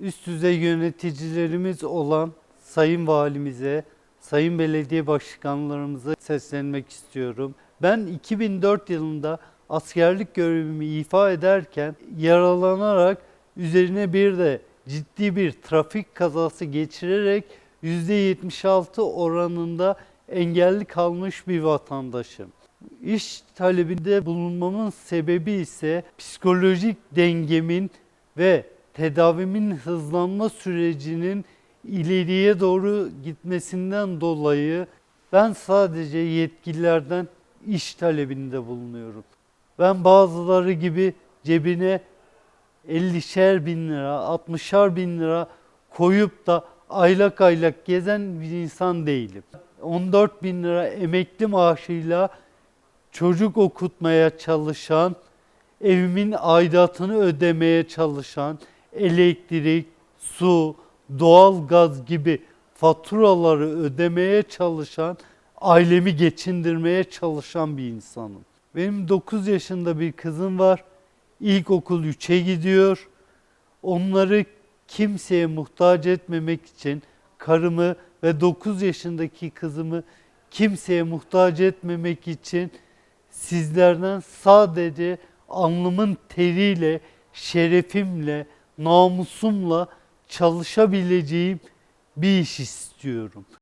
üst düzey yöneticilerimiz olan Sayın Valimize, Sayın Belediye Başkanlarımıza seslenmek istiyorum. Ben 2004 yılında askerlik görevimi ifa ederken yaralanarak üzerine bir de ciddi bir trafik kazası geçirerek %76 oranında engelli kalmış bir vatandaşım. İş talebinde bulunmamın sebebi ise psikolojik dengemin ve tedavimin hızlanma sürecinin ileriye doğru gitmesinden dolayı ben sadece yetkililerden iş talebinde bulunuyorum. Ben bazıları gibi cebine 50'şer bin lira, 60'ar bin lira koyup da aylak aylak gezen bir insan değilim. 14 bin lira emekli maaşıyla çocuk okutmaya çalışan, evimin aidatını ödemeye çalışan, elektrik, su, doğalgaz gibi faturaları ödemeye çalışan, ailemi geçindirmeye çalışan bir insanım. Benim 9 yaşında bir kızım var. İlkokul 3'e gidiyor. Onları kimseye muhtaç etmemek için karımı ve 9 yaşındaki kızımı kimseye muhtaç etmemek için sizlerden sadece alnımın teriyle, şerefimle, namusumla çalışabileceğim bir iş istiyorum.